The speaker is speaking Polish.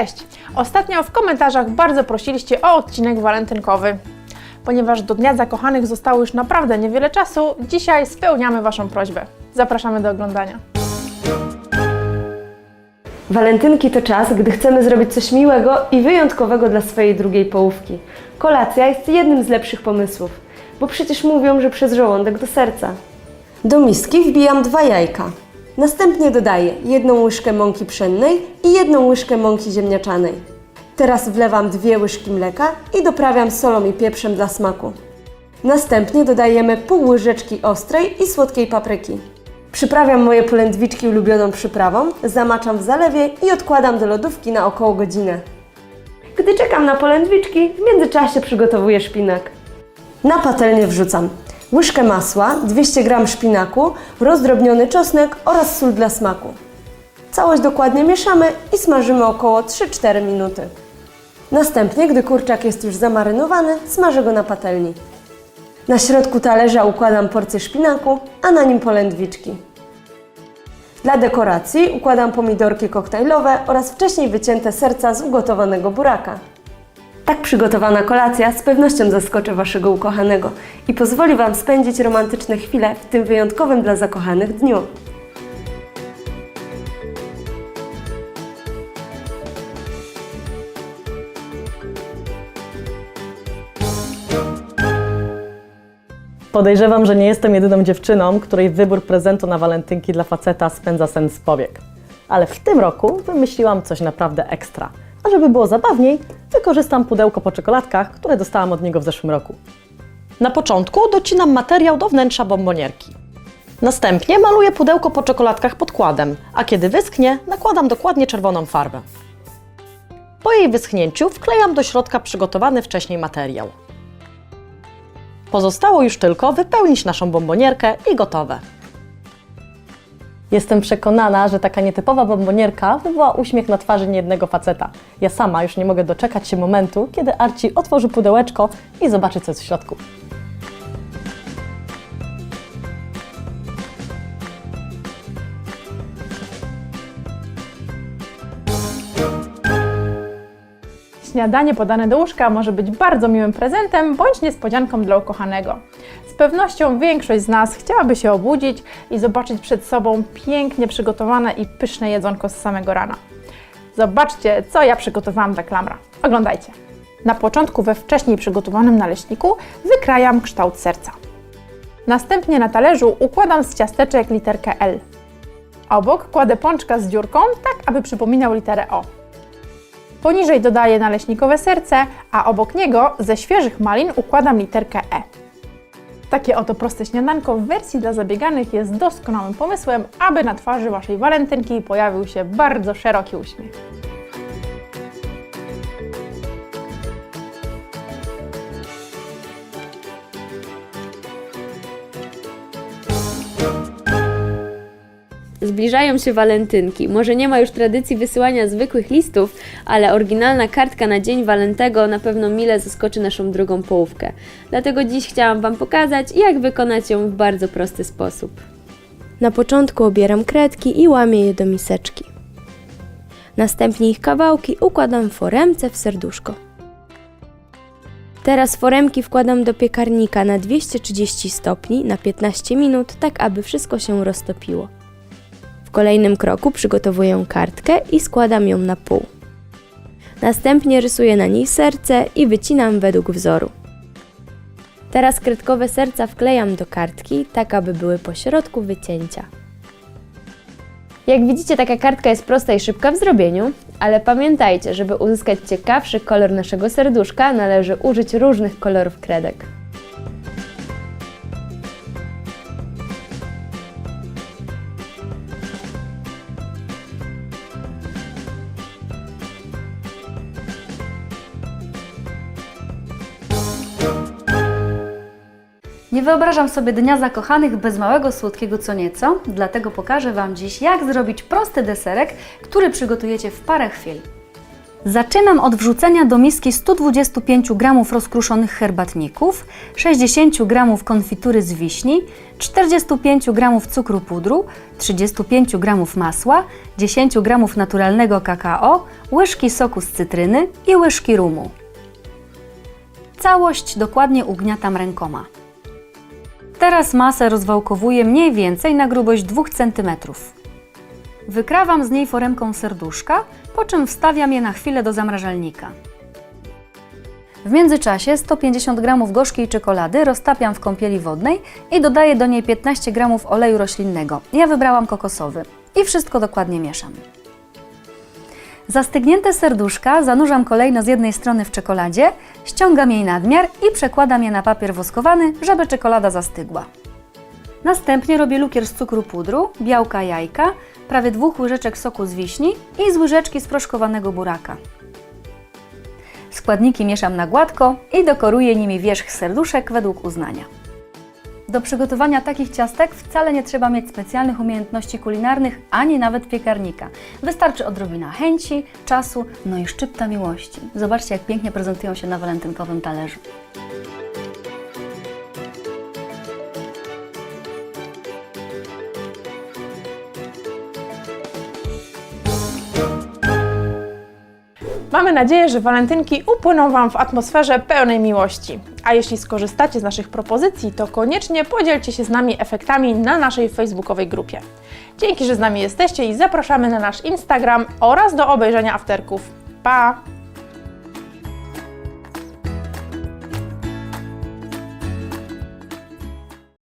Cześć! Ostatnio w komentarzach bardzo prosiliście o odcinek walentynkowy. Ponieważ do Dnia Zakochanych zostało już naprawdę niewiele czasu, dzisiaj spełniamy Waszą prośbę. Zapraszamy do oglądania. Walentynki to czas, gdy chcemy zrobić coś miłego i wyjątkowego dla swojej drugiej połówki. Kolacja jest jednym z lepszych pomysłów, bo przecież mówią, że przez żołądek do serca. Do miski wbijam dwa jajka. Następnie dodaję jedną łyżkę mąki pszennej i jedną łyżkę mąki ziemniaczanej. Teraz wlewam dwie łyżki mleka i doprawiam solą i pieprzem dla smaku. Następnie dodajemy pół łyżeczki ostrej i słodkiej papryki. Przyprawiam moje polędwiczki ulubioną przyprawą, zamaczam w zalewie i odkładam do lodówki na około godzinę. Gdy czekam na polędwiczki, w międzyczasie przygotowuję szpinak. Na patelnię wrzucam łyżkę masła, 200 g szpinaku, rozdrobniony czosnek oraz sól dla smaku. Całość dokładnie mieszamy i smażymy około 3-4 minuty. Następnie, gdy kurczak jest już zamarynowany, smażę go na patelni. Na środku talerza układam porcję szpinaku, a na nim polędwiczki. Dla dekoracji układam pomidorki koktajlowe oraz wcześniej wycięte serca z ugotowanego buraka. Tak przygotowana kolacja z pewnością zaskoczy Waszego ukochanego i pozwoli Wam spędzić romantyczne chwile w tym wyjątkowym dla zakochanych dniu. Podejrzewam, że nie jestem jedyną dziewczyną, której wybór prezentu na walentynki dla faceta spędza sen z powiek. Ale w tym roku wymyśliłam coś naprawdę ekstra. A żeby było zabawniej, wykorzystam pudełko po czekoladkach, które dostałam od niego w zeszłym roku. Na początku docinam materiał do wnętrza bombonierki. Następnie maluję pudełko po czekoladkach podkładem, a kiedy wyschnie, nakładam dokładnie czerwoną farbę. Po jej wyschnięciu wklejam do środka przygotowany wcześniej materiał. Pozostało już tylko wypełnić naszą bombonierkę i gotowe. Jestem przekonana, że taka nietypowa bombonierka wywoła uśmiech na twarzy niejednego faceta. Ja sama już nie mogę doczekać się momentu, kiedy Arci otworzy pudełeczko i zobaczy, co jest w środku. Śniadanie podane do łóżka może być bardzo miłym prezentem bądź niespodzianką dla ukochanego. Z pewnością większość z nas chciałaby się obudzić i zobaczyć przed sobą pięknie przygotowane i pyszne jedzonko z samego rana. Zobaczcie, co ja przygotowałam dla klamra. Oglądajcie. Na początku we wcześniej przygotowanym naleśniku wykrajam kształt serca. Następnie na talerzu układam z ciasteczek literkę L. Obok kładę pączka z dziurką, tak aby przypominał literę O. Poniżej dodaję naleśnikowe serce, a obok niego ze świeżych malin układam literkę E. Takie oto proste śniadanko w wersji dla zabieganych jest doskonałym pomysłem, aby na twarzy Waszej walentynki pojawił się bardzo szeroki uśmiech. Zbliżają się walentynki. Może nie ma już tradycji wysyłania zwykłych listów, ale oryginalna kartka na Dzień Walentego na pewno mile zaskoczy naszą drugą połówkę. Dlatego dziś chciałam Wam pokazać, jak wykonać ją w bardzo prosty sposób. Na początku obieram kredki i łamię je do miseczki. Następnie ich kawałki układam w foremce w serduszko. Teraz foremki wkładam do piekarnika na 230 stopni na 15 minut, tak aby wszystko się roztopiło. W kolejnym kroku przygotowuję kartkę i składam ją na pół. Następnie rysuję na niej serce i wycinam według wzoru. Teraz kredkowe serca wklejam do kartki, tak aby były po środku wycięcia. Jak widzicie, taka kartka jest prosta i szybka w zrobieniu, ale pamiętajcie, żeby uzyskać ciekawszy kolor naszego serduszka, należy użyć różnych kolorów kredek. Nie wyobrażam sobie dnia zakochanych bez małego słodkiego co nieco, dlatego pokażę Wam dziś, jak zrobić prosty deserek, który przygotujecie w parę chwil. Zaczynam od wrzucenia do miski 125 g rozkruszonych herbatników, 60 g konfitury z wiśni, 45 g cukru pudru, 35 g masła, 10 g naturalnego kakao, łyżki soku z cytryny i łyżki rumu. Całość dokładnie ugniatam rękoma. Teraz masę rozwałkowuję mniej więcej na grubość 2 cm. Wykrawam z niej foremką serduszka, po czym wstawiam je na chwilę do zamrażalnika. W międzyczasie 150 g gorzkiej czekolady roztapiam w kąpieli wodnej i dodaję do niej 15 g oleju roślinnego. Ja wybrałam kokosowy. I wszystko dokładnie mieszam. Zastygnięte serduszka zanurzam kolejno z jednej strony w czekoladzie, ściągam jej nadmiar i przekładam je na papier woskowany, żeby czekolada zastygła. Następnie robię lukier z cukru pudru, białka jajka, prawie dwóch łyżeczek soku z wiśni i z łyżeczki sproszkowanego buraka. Składniki mieszam na gładko i dekoruję nimi wierzch serduszek według uznania. Do przygotowania takich ciastek wcale nie trzeba mieć specjalnych umiejętności kulinarnych, ani nawet piekarnika. Wystarczy odrobina chęci, czasu, no i szczypta miłości. Zobaczcie, jak pięknie prezentują się na walentynkowym talerzu. Mamy nadzieję, że walentynki upłyną Wam w atmosferze pełnej miłości. A jeśli skorzystacie z naszych propozycji, to koniecznie podzielcie się z nami efektami na naszej facebookowej grupie. Dzięki, że z nami jesteście i zapraszamy na nasz Instagram oraz do obejrzenia afterków. Pa!